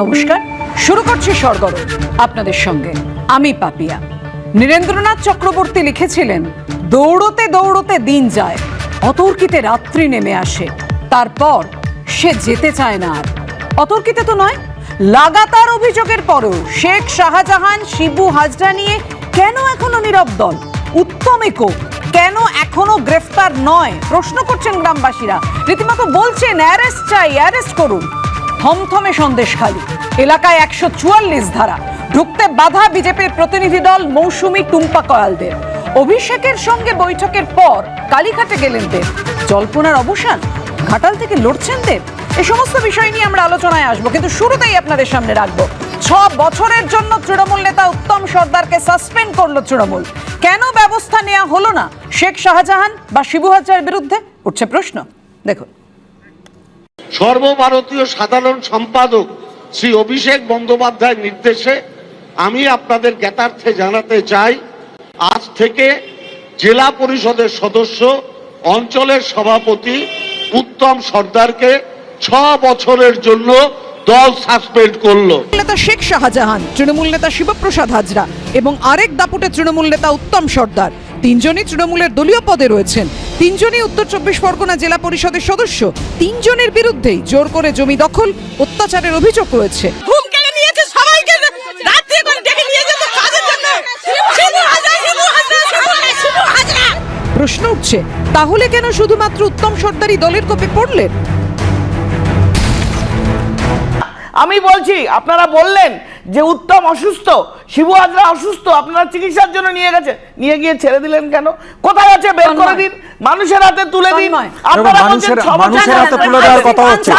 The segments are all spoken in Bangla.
নমস্কার। শুরু করছি স্বর্গর আপনাদের সঙ্গে আমি পাপিয়া। নীরেন্দ্রনাথ চক্রবর্তী লিখেছিলেন, দৌড়তে দৌড়তে দিন যায়, অতর্কিতে রাত্রি নেমে আসে, তারপর সে যেতে চায় না আর। অতর্কিতে তো নয়, লাগাতার অভিযোগের পরও শেখ শাহজাহান, শিবু হাজরা নিয়ে কেন এখনও নীরব দল? উত্তমিকো কেন এখনও গ্রেফতার নয়? প্রশ্ন করছেন গ্রামবাসীরা। রীতিমতো বলছেন, অ্যারেস্ট চাই, অ্যারেস্ট করুন। থমথমে সন্দেশখালী এলাকায় একশো চুয়াল্লিশ ধারা। ঢুকতে বাধা বিজেপির প্রতিনিধি দল মৌসুমী টুম্পা কয়ালদের। অভিষেকের সঙ্গে বৈঠকের পর কালীঘাটে গেলেন দেব। জল্পনার অবসান? ঘাটাল থেকে লড়ছেন দেব? এই সমস্ত বিষয় নিয়ে আমরা আলোচনায় আসব, কিন্তু শুরুতেই আপনাদের সামনে রাখব। ছ বছরের জন্য তৃণমূল নেতা উত্তম সর্দারকে সাসপেন্ড করল তৃণমূল। কেন ব্যবস্থা নেওয়া হলো না? শেখ শাহজাহান বা শিবু হাজারের বিরুদ্ধে? উঠছে প্রশ্ন। দেখুন। সর্বভারতীয় সাধারণ সম্পাদক শ্রী অভিষেক বন্দ্যোপাধ্যায়ের নির্দেশে আমি আপনাদের জ্ঞাতার্থে জানাতে চাই, আজ থেকে জেলা পরিষদের সদস্য, অঞ্চলের সভাপতি উত্তম সর্দারকে ছ বছরের জন্য নেতা শেখ শাহজাহান, তৃণমূল নেতা শিবপ্রসাদ হাজরা এবং আরেক দাপুটে তৃণমূল নেতা উত্তম সর্দার। তিনজনই তৃণমূলের দলীয় পদে রয়েছেন। তিনজনই উত্তর চব্বিশ পরগনা জেলা পরিষদের সদস্য। তিনজনের বিরুদ্ধেই জোর করে জমি দখল অত্যাচারের অভিযোগ রয়েছে। প্রশ্ন উঠছে তাহলে কেন শুধুমাত্র উত্তম সর্দারই দলের কোপে পড়লেন? আমি বলছি আপনারা বললেন যে উত্তম অসুস্থ শিবু হাজরা অসুস্থ আপনারা চিকিৎসার জন্য নিয়ে গেছে। নিয়ে গিয়ে ছেড়ে দিলেন কেন? কোথায় আছে? বের করে দিন। মানুষের হাতে তুলে দিন। আপনারা মানুষের- মানুষের হাতে তুলে দেওয়ার কথা হচ্ছে।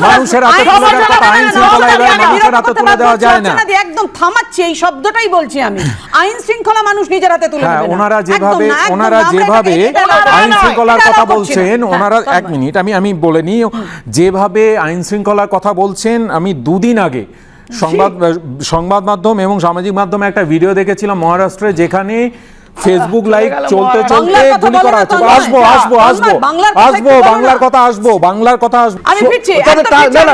মানুষের হাতে তুলে দেওয়ার কথা, আইন শৃঙ্খলা এবার না, না, মানুষের হাতে তুলে দেওয়া যায় না। একদম থামাচ্ছি এই শব্দটাই বলছি আমি। আইন শৃঙ্খলা মানুষ নিজের হাতে তুলে হ্যাঁ ওনারা যেভাবে ওনারা যেভাবে আইন শৃঙ্খলার কথা। বলছেন হ্যাঁ, ওনারা এক মিনিট আমি আমি বলে নিই যেভাবে আইন শৃঙ্খলার কথা বলছেন আমি দুদিন আগে সংবাদ সংবাদ মাধ্যম এবং সামাজিক মাধ্যমে একটা ভিডিও দেখেছিলাম মহারাষ্ট্রে যেখানে ফেসবুক লাইভ চলতে চলতে গুলি করা হচ্ছে। আসব আসব আসব আসব বাংলার কথা আসব বাংলার কথা আসব। আমি ফিরছি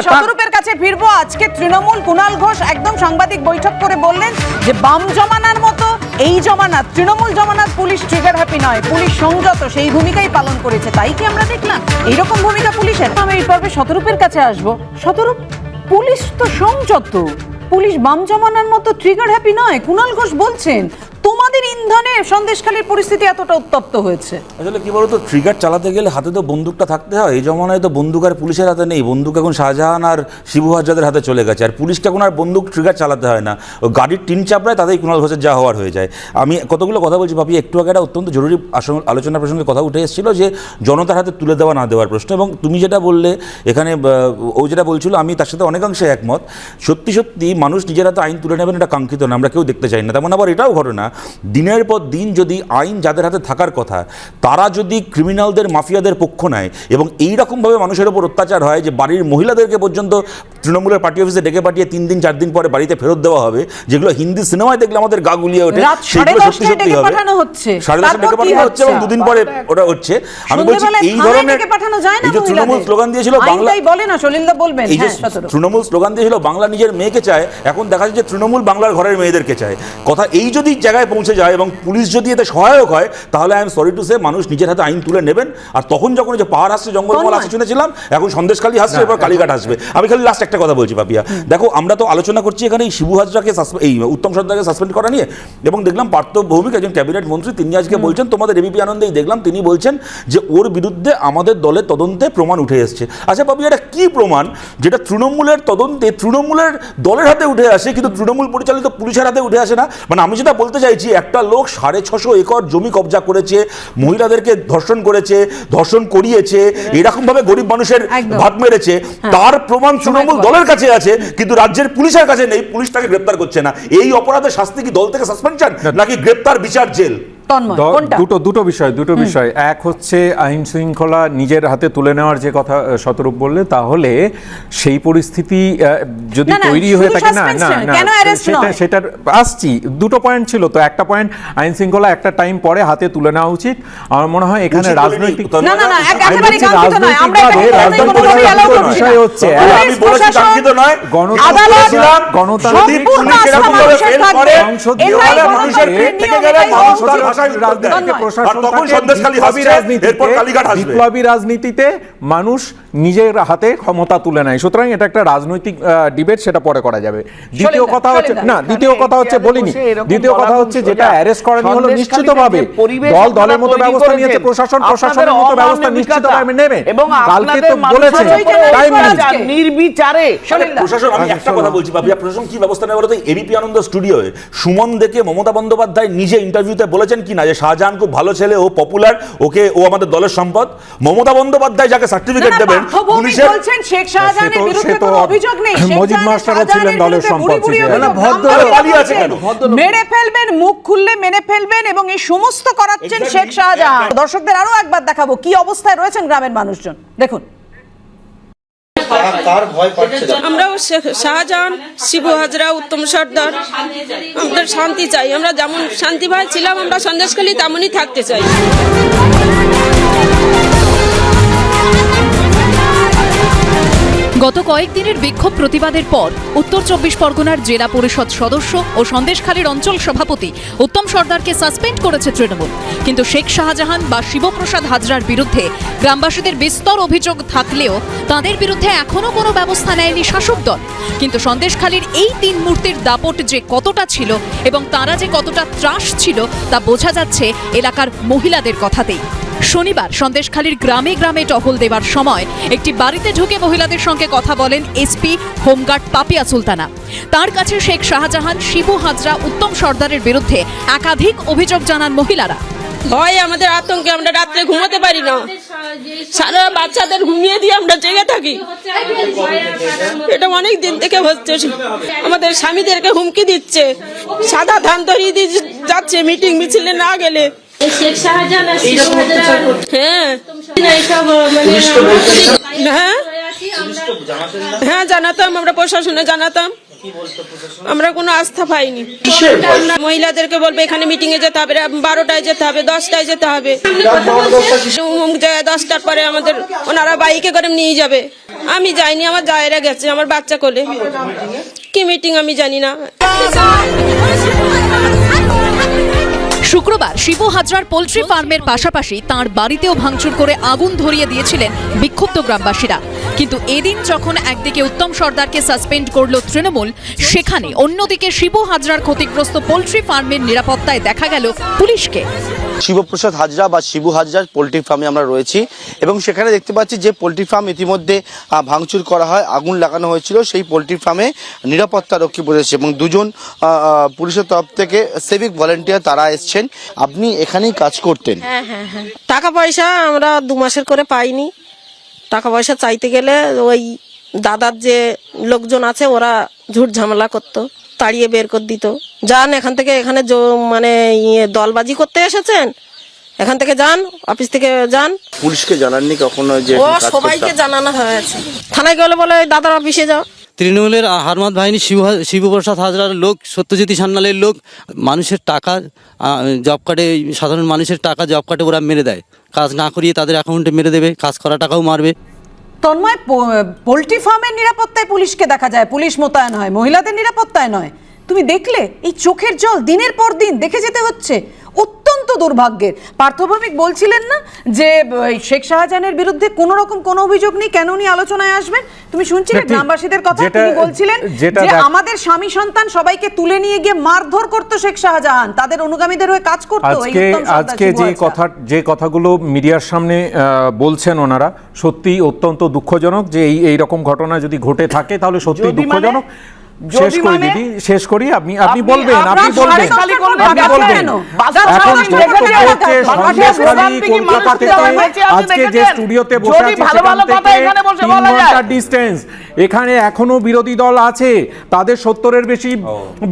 শতরূপের কাছে ফিরবো। আজকে তৃণমূল কুণাল ঘোষ একদম সাংবাদিক বৈঠক করে বললেন যে বাম জমানার মতো এই জমানাত তৃণমূল জমানাত পুলিশ ট্রিগার হ্যাপি নয়। পুলিশ সংযত সেই ভূমিকাই পালন করেছে। তাই কি আমরা দেখলাম? এইরকম ভূমিকা পুলিশের? আমি এই পর্বে শতরূপের কাছে আসব। শতরূপ? পুলিশ তো সংযত। পুলিশ বাম জমানার মতো ট্রিগার হ্যাপি নয় কুণাল ঘোষ বলছেন। তোমাদের ইন্ধনে সন্দেশখালীর পরিস্থিতি এতটা উত্তপ্ত হয়েছে। আসলে কি বলতো ট্রিগার চালাতে গেলে হাতে তো বন্দুকটা থাকতে হয়, এই জমানায় তো বন্দুক আর পুলিশের হাতে নেই। বন্দুক এখন শাহজাহান আর শিবু হাজাদের হাতে চলে গেছে। আর পুলিশকে এখন আর বন্দুক ট্রিগার চালাতে হয় না। ও গাড়ির টিন চাপড়ায় তাতেই কুণাল ঘোষের যা হওয়ার হয়ে যায়। আমি কতগুলো কথা বলছি ভাবি, একটু আগে একটা অত্যন্ত জরুরি আলোচনা প্রসঙ্গে কথা উঠে এসেছিল যে, জনতার হাতে তুলে দেওয়া না দেওয়ার প্রশ্ন। এবং তুমি যেটা বললে, এখানে ও যেটা বলছিল, আমি তার সাথে অনেকাংশে একমত। সত্যি সত্যি মানুষ নিজের হাতে আইন তুলে নেবেন এটা কাঙ্ক্ষিত না, আমরা কেউ দেখতে চাই না। তেমন আবার এটাও ঘটনা দিনের পর দিন যদি আইন যাদের হাতে থাকার কথা তারা যদি ক্রিমিনালদের মাফিয়াদের পক্ষ নেয় এবং এই রকমভাবে মানুষের ওপর অত্যাচার হয় যে বাড়ির মহিলাদেরকে পর্যন্ত তৃণমূলের পার্টি অফিসে ডেকে পাঠিয়ে তিন দিন চার দিন পরে বাড়িতে ফেরত দেওয়া হবে যেগুলো হিন্দি সিনেমায় দেখলে আমাদের গা গুলিয়ে ওঠে সেগুলো সত্যি সত্যি হবে। সাড়ে দশটা ডেকে পাঠানো হচ্ছে এবং দুদিন পরে ওটা হচ্ছে। আমি বলছি এই ধরনের এই যে তৃণমূল স্লোগান দিয়েছিল বাংলা বলে না সলিলদা বলবেন। এই যে হ্যাঁ তৃণমূল স্লোগান দিয়েছিল বাংলা নিজের মেয়েকে চায় এখন দেখা যাচ্ছে যে তৃণমূল বাংলার ঘরের মেয়েদেরকে চায়। কথা এই যদি জায়গায় পৌঁছে যায় এবং পুলিশ যদি এতে সহায়ক হয় তাহলে I am sorry to say মানুষ নিজের হাতে আইন তুলে নেবেন। আর তখন যখন যে পাহাড় আসছে জঙ্গলমহল। আসছে শুনেছিলাম এখন সন্দেশখালী আসছে এবার কালীঘাট আসবে। আমি খালি লাস্ট একটা কথা বলছি পাপিয়া দেখো আমরা তো আলোচনা করছি এখানে এই শিবু হাজরাকে এই উত্তম সর্দারকে সাসপেন্ড করা নিয়ে। এবং দেখলাম পার্থ ভৌমিক একজন ক্যাবিনেট মন্ত্রী তিনি আজকে বলছেন তোমাদের এবিপি আনন্দেই দেখলাম তিনি বলছেন যে ওর বিরুদ্ধে আমাদের দলের তদন্তে প্রমাণ উঠে এসছে। আচ্ছা পাপি এটা কি প্রমাণ? যেটা তৃণমূলের তদন্তে তৃণমূলের দলের হাতে উঠে আসে কিন্তু তৃণমূল পরিচালিত পুলিশের হাতে উঠে আসে না। মানে আমি যেটা বলতে চাইছি একটা লোক সাড়ে ছশো একর জমি কবজা করেছে মহিলাদেরকে ধর্ষণ করেছে ধর্ষণ করিয়েছে এরকম ভাবে গরিব মানুষের। ভাত মেরেছে। তার প্রমাণ তৃণমূল দলের কাছে আছে কিন্তু রাজ্যের পুলিশের কাছে নেই পুলিশ তাকে গ্রেপ্তার করছে না। এই অপরাধের শাস্তি কি দল থেকে সাসপেনশন নাকি গ্রেপ্তার বিচার জেল? দুটো দুটো বিষয় দুটো বিষয় এক হচ্ছে আইন শৃঙ্খলা নিজের হাতে তুলে নেওয়ার যে কথা শতরূপ বললে তাহলে সেই পরিস্থিতি যদি তৈরি হয়ে থাকে না না না সেটা সেটার আসছি দুটো পয়েন্ট ছিল তো একটা পয়েন্ট আইন শৃঙ্খলা একটা টাইম পরে হাতে তুলে নেওয়া উচিত আমার মনে হয় এখানে রাজনৈতিক না, না, না, কাঙ্ক্ষিত নয়। আমরা রাজনৈতিক। বিষয় হচ্ছে আমি বলেছি কাঙ্ক্ষিত নয় গণতান্ত্রিক সম্পূর্ণ পুলিশ আস্থা এরকম ভাবে মানুষের fail থাকবে। করে, এটাই সংসদীয় গণতন্ত্রের মানুষের নিয়ম, থেকে গেলে গণতন্ত্র। বিপ্লবী রাজনীতিতে- এরপর কালীঘাট হাসবে। বিপ্লবী রাজনীতিতে মানুষ নিজের হাতে ক্ষমতা তুলে নেয়। সুতরাং এটা একটা রাজনৈতিক ডিবেট সেটা পরে করা যাবে। দ্বিতীয় কথা হচ্ছে না দ্বিতীয় কথা হচ্ছে বলিনি। দ্বিতীয় কথা হচ্ছে যেটা অ্যারেস্ট করানো হলো সন্দেশখালীতে নিশ্চিতভাবে। দল দলের মতো ব্যবস্থা নিয়েছে প্রশাসন প্রশাসনের মতো ব্যবস্থা নিশ্চিতভাবে নেবে। এবং কালকে তো বলেছে। টাইম। নির্বিচারে। প্রশাসন আমি একটা কথা বলছি পাপিয়া প্রশাসন কি ব্যবস্থা নেবে বলতো এবিপি আনন্দ স্টুডিওয়ে সুমন দেখে মমতা বন্দ্যোপাধ্যায় নিজে ইন্টারভিউতে বলেছেন কি না যে শাহজাহান খুব ভালো ছেলে ও পপুলার ওকে ও আমাদের দলের সম্পদ। মমতা বন্দ্যোপাধ্যায় যাকে সার্টিফিকেট দেবেন পুলিশের শেখ শাহজাহানের বিরুদ্ধে কোনো অভিযোগ নেই। শেখ মজিদ মাস্টারও ছিলেন দলের সম্পদ বুড়ি বুড়ি ছিলেন। অভিযোগ। না, ভদ্র- পালিয়ে আছে কেন? মেরে ফেলবেন মুখ খুললে মেরে ফেলবেন এবং এই সমস্ত করাচ্ছেন শেখ শাহজাহান। দর্শকদের আরও একবার দেখাবো কি অবস্থায় রয়েছেন গ্রামের মানুষজন। দেখুন। আমরাও শাহজাহান শিবু হাজরা উত্তম সর্দার আমাদের শান্তি চাই। আমরা যেমন শান্তি ভাই ছিলাম আমরা সন্দেশখালী তেমনই থাকতে চাই। গত কয়েকদিনের বিক্ষোভ প্রতিবাদের পর উত্তর চব্বিশ পরগনার জেলা পরিষদ সদস্য ও সন্দেশখালীর অঞ্চল সভাপতি উত্তম সর্দারকে সাসপেন্ড করেছে তৃণমূল। কিন্তু শেখ শাহজাহান বা শিবপ্রসাদ হাজরার বিরুদ্ধে গ্রামবাসীদের বিস্তর অভিযোগ থাকলেও তাদের বিরুদ্ধে এখনও কোনো ব্যবস্থা নেয়নি শাসক দল। কিন্তু সন্দেশখালীর এই তিন মূর্তির দাপট যে কতটা ছিল এবং তারা যে কতটা ত্রাস ছিল তা বোঝা যাচ্ছে এলাকার মহিলাদের কথাতেই। শনিবার সন্দেশখালীর গ্রামে গ্রামে টহল দেবার সময় একটি বাড়িতে ঢুকে মহিলাদের সঙ্গে কথা বলেন এসপি হোমগার্ড পাপিয়া সুলতানা। তার কাছে শেখ শাহজাহান শিবু হাজরা উত্তম সর্দারের বিরুদ্ধে একাধিক অভিযোগ জানান মহিলারা। ভয় আমাদের আতঙ্কে আমরা রাত্রে ঘুমাতে পারি না। সারা বাচ্চাদের ঘুমিয়ে দিয়ে আমরা জেগে থাকি। এটা অনেক দিন থেকে হচ্ছে। আমাদের স্বামীদেরকে হুমকি দিচ্ছে। সাদা ধান ধরিয়ে দিয়ে যাচ্ছে মিটিং মিছিলে না গেলে। হ্যাঁ। মানে হ্যাঁ। হ্যাঁ জানাতাম আমরা প্রশাসনে জানাতাম। আমরা কোনো আস্থা পাইনি। মহিলাদেরকে বলব এখানে মিটিং এ যেতে হবে বারোটায় যেতে হবে দশটায় যেতে হবে। দশটার পরে আমাদের ওনারা বাইকে করে নিয়ে যাবে। আমি যাইনি আমার জায়েরা গেছে আমার বাচ্চা কোলে। কি মিটিং আমি জানি না। শুক্রবার শিবু হাজরার পোলট্রি ফার্মের পাশাপাশি তার বাড়িতেও ভাঙচুর করে আগুন ধরিয়ে দিয়েছিলেন বিক্ষুব্ধ গ্রামবাসীরা। কিন্তু এদিন যখন একদিকে উত্তম সর্দারকে সাসপেন্ড করল তৃণমূল, সেখানে অন্যদিকে শিবু হাজরার ক্ষতিগ্রস্ত পোলট্রি ফার্মের নিরাপত্তায় দেখা গেল পুলিশকে। শিবপ্রসাদ হাজরা বা শিবু হাজরার পোলট্রি ফার্মে আমরা রয়েছি এবং সেখানে দেখতে পাচ্ছি যে পোলট্রি ফার্ম ইতিমধ্যে ভাঙচুর করা হয়, আগুন লাগানো হয়েছিল, সেই পোলট্রি ফার্মে নিরাপত্তা রক্ষী বসেছে এবং দুজন পুলিশের তরফ থেকে সিভিক ভলেন্টিয়ার তারা এসছেন। আপনি এখানেই কাজ করতেন। হ্যাঁ হ্যাঁ হ্যাঁ। টাকা পয়সা আমরা দু মাসের করে পাইনি। টাকা পয়সা চাইতে গেলে ওই দাদার যে লোকজন আছে, ওরা ঝুট ঝামেলা করতো। তাড়িয়ে বের করে দিত। যান এখান থেকে এখানে জ- মানে ইয়ে দলবাজি করতে এসেছেন? এখান থেকে যান অফিস থেকে যান। পুলিশকে জানাননি কখনো যে ও সবাইকে? জানানো হয়েছে। থানায় গেলে বলে ওই দাদার অফিসে যাও। তৃণমূলের হারমাত বাহিনী শিব শিবপ্রসাদ হাজরার লোক সত্যজিৎ সান্যালের লোক মানুষের টাকা জব কার্ডে সাধারণ মানুষের টাকা জব কার্ডে ওরা মেরে দেয়। কাজ না করিয়ে তাদের অ্যাকাউন্টে মেরে দেবে কাজ করা টাকাও মারবে। তন্ময় পোল্ট্রি ফার্মের নিরাপত্তায় পুলিশকে দেখা যায়। পুলিশ মোতায়েন হয়, মহিলাদের নিরাপত্তায় নয়। তুমি দেখলে, এই চোখের জল দিনের পর দিন দেখে যেতে হচ্ছে। দুর্ভাগ্যের। পার্থভৌমিক বলছিলেন না যে শেখ শাহজাহানের বিরুদ্ধে কোনো রকম কোনো অভিযোগ নেই কেন উনি আলোচনায় আসবেন? তুমি শুনছিলে গ্রামবাসীদের কথা তিনি বলছিলেন যে আমাদের স্বামী সন্তান সবাইকে তুলে নিয়ে গিয়ে মারধর করতো শেখ শাহজাহান। তাদের অনুগামীদের হয়ে কাজ করতো আজকে আজকে যে কথা যে কথাগুলো মিডিয়ার সামনে আহ, বলছেন ওনারা সত্যি অত্যন্ত দুঃখজনক যে এই এই রকম ঘটনা যদি ঘটে থাকে তাহলে সত্যি মানে- দুঃখজনক। শেষ করি মানে দিদি শেষ করি আপনি আপনি বলবেন আপনি বলবেন। আপনি বলবেন। এখন সন্দেশ হচ্ছে সন্দেশখালী কলকাতা থেকে কীভাবে বেঁচে আছে আজকে যে স্টুডিওতে বসে আছি সেখান থেকে এখানে তিন ঘণ্টার ডিস্টেন্স এখানে এখনও বিরোধী দল আছে তাদের সত্তরের বেশি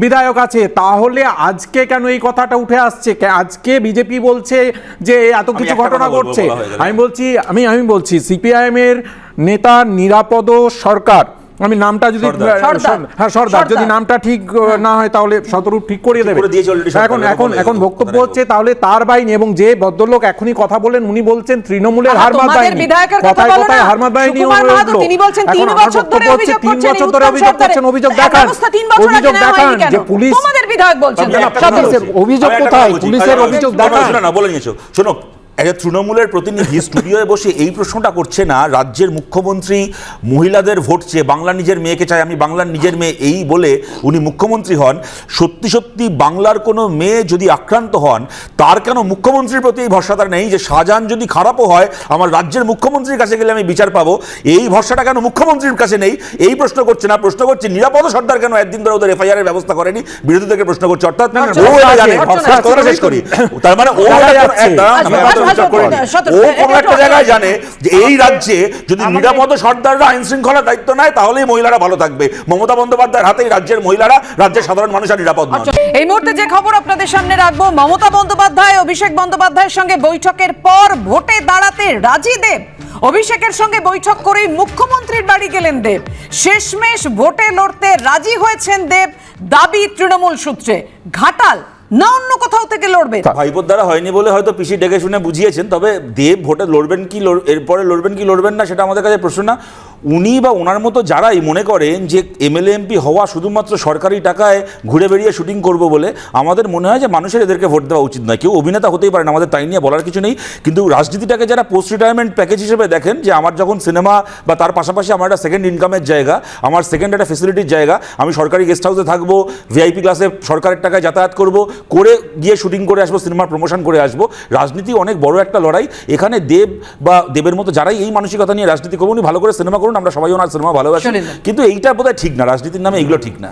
বিধায়ক আছে। তাহলে আজকে কেন এই কথাটা উঠে আসছে? আজকে বিজেপি বলছে যে এত কিছু ঘটনা ঘটছে। আমি বলছি আমি আমি বলছি সিপিআইএম এর নেতা নিরাপদ সরকার আমি নামটা যদি সর্দার। সর্দার। হ্যাঁ সর্দার যদি নামটা ঠিক না হয় তাহলে শতরূপ ঠিক করিয়ে দেবে এখন এখন এখন বক্তব্য হচ্ছে তাহলে তার বাহিনী এবং যে ভদ্রলোক এখনই কথা বলেন উনি বলছেন তৃণমূলের বিধায়কের কথা কথায় কথায় না। হারমাত বাহিনী সুকুমার উঠল। মাহাতো, তিনি বলছেন তিন বছর ধরে অভিযোগ তিন বছর ধরে অভিযোগ করছেন অভিযোগ দেখান অভিযোগ দেখান যে পুলিশ তোমাদের বিধায়ক বলছেন। অভিযোগ কোথায়? পুলিশের অভিযোগ দেখান। শোনো না বলে নিয়েছো শোনো একটা তৃণমূলের প্রতিনিধি স্টুডিওয়ে বসে এই প্রশ্নটা করছে না রাজ্যের মুখ্যমন্ত্রী মহিলাদের ভোট চেয়ে বাংলা নিজের মেয়েকে চাই আমি বাংলার নিজের মেয়ে এই বলে উনি মুখ্যমন্ত্রী হন। সত্যি সত্যি বাংলার কোনো মেয়ে যদি আক্রান্ত হন তার কেন মুখ্যমন্ত্রীর প্রতি এই ভরসাটা নেই যে শাহজাহান যদি খারাপও হয় আমার রাজ্যের মুখ্যমন্ত্রীর কাছে গেলে আমি বিচার পাবো? এই ভরসাটা কেন মুখ্যমন্ত্রীর কাছে নেই? এই প্রশ্ন করছে না প্রশ্ন করছে নিরাপদ সর্দার কেন একদিন ধরে ওদের এফআইআর এর ব্যবস্থা করেনি? বিরোধীদেরকে প্রশ্ন করছে অর্থাৎ ও জানে তার মানে ও আচ্ছা, আচ্ছা, বিচার করে ও কোনো একটা জায়গায় জানে যে এই রাজ্যে যদি নিরাপদ সর্দাররা আইন শৃঙ্খলা দায়িত্ব নেয় তাহলেই মহিলারা ভালো থাকবে। মমতা বন্দ্যোপাধ্যায়ের হাতেই রাজ্যের মহিলারা রাজ্যের সাধারণ মানুষ আর নিরাপদ নয় এই মুহূর্তে যে খবর আপনাদের সামনে রাখব মমতা বন্দ্যোপাধ্যায় অভিষেক বন্দ্যোপাধ্যায়ের সঙ্গে বৈঠকের পর ভোটে দাঁড়াতে রাজি দেব। অভিষেকের সঙ্গে বৈঠক করেই মুখ্যমন্ত্রীর বাড়ি গেলেন দেব। শেষমেশ ভোটে লড়তে রাজি হয়েছেন দেব দাবি তৃণমূল সূত্রে। ঘাটাল না অন্য কোথাও থেকে লড়বে। ভাইপোর দ্বারা হয়নি বলে হয়তো পিসি ডেকে শুনে বুঝিয়েছেন তবে দেব ভোটে লড়বেন কি লড়- এরপরে লড়বেন কি লড়বেন না সেটা আমাদের কাছে প্রশ্ন না। উনি বা ওনার মতো যারাই মনে করেন যে এমএলএ, এমপি হওয়া শুধুমাত্র সরকারি টাকায় ঘুরে বেরিয়ে শুটিং করব বলে, আমাদের মনে হয় যে মানুষের এদেরকে ভোট দেওয়া উচিত নয়। কেউ অভিনেতা হতেই পারে না আমাদের তাই নিয়ে বলার কিছু নেই। কিন্তু রাজনীতিটাকে যারা পোস্ট রিটায়ারমেন্ট প্যাকেজ হিসেবে দেখেন, যে আমার যখন সিনেমা বা তার পাশাপাশি আমার একটা সেকেন্ড ইনকামের জায়গা, আমার সেকেন্ড একটা ফেসিলিটির জায়গা, আমি সরকারি গেস্ট হাউসে থাকব ভিআইপি ক্লাসে সরকারের টাকায় যাতায়াত করব, করে গিয়ে শুটিং করে আসব সিনেমার প্রমোশন করে আসব। রাজনীতি অনেক বড় একটা লড়াই। এখানে দেব বা দেবের মতো যারাই এই মানসিকতা নিয়ে রাজনীতি করব, উনি ভালো করে সিনেমা করুন আমরা সবাই ওনার সিনেমা ভালোবাসি। কিন্তু এইটা বোধহয় ঠিক না রাজনীতির নামে এগুলো ঠিক না।